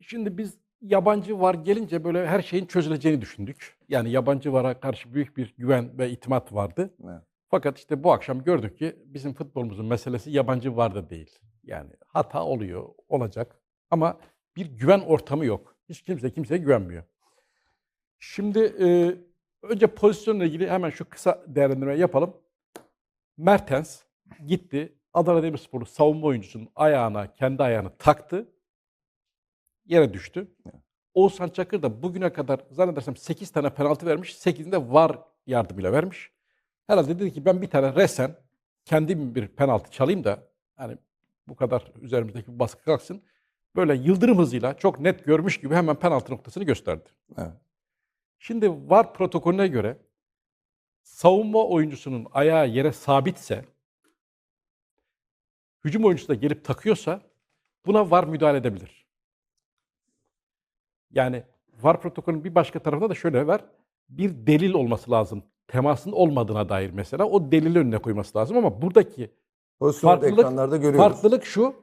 Şimdi biz yabancı var gelince böyle her şeyin çözüleceğini düşündük. Yani yabancı vara karşı büyük bir güven ve itimat vardı. Evet. Fakat işte bu akşam gördük ki bizim futbolumuzun meselesi yabancı var da değil. Yani hata oluyor, olacak ama bir güven ortamı yok. Hiç kimse kimseye güvenmiyor. Şimdi e, önce pozisyonla ilgili hemen şu kısa değerlendirme yapalım. Mertens gitti. Adana Demirspor'u savunma oyuncusunun ayağına, kendi ayağını taktı. Yere düştü. Oğuzhan Çakır da bugüne kadar zannedersem 8 tane penaltı vermiş. 8'inde VAR yardımıyla vermiş. Herhalde dedi ki ben bir tane resen kendim bir penaltı çalayım da hani bu kadar üzerimizdeki baskı kalksın. Böyle yıldırım hızıyla çok net görmüş gibi hemen penaltı noktasını gösterdi. Evet. Şimdi VAR protokolüne göre savunma oyuncusunun ayağı yere sabitse hücum oyuncusu da gelip takıyorsa buna VAR müdahale edebilir. Yani VAR protokolünün bir başka tarafında da şöyle var. Bir delil olması lazım. Temasın olmadığına dair mesela o delili önüne koyması lazım ama buradaki Pozisyonu Farklılık- ekranlarda görüyoruz. farklılık şu.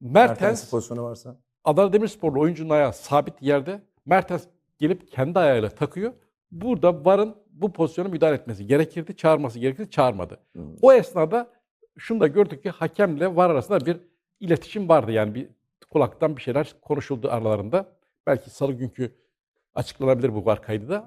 Mertens Mertens pozisyonu varsa. Adana Demirsporlu oyuncunun ayağı sabit yerde. Mertens gelip kendi ayağıyla takıyor. Burada VAR'ın bu pozisyona müdahale etmesi gerekirdi, çağırması gerekirdi, çağırmadı. Hı. O esnada şunu da gördük ki hakemle VAR arasında bir iletişim vardı. Yani bir kulaktan bir şeyler konuşuldu aralarında. Belki salı günkü açıklanabilir bu VAR kaydı da.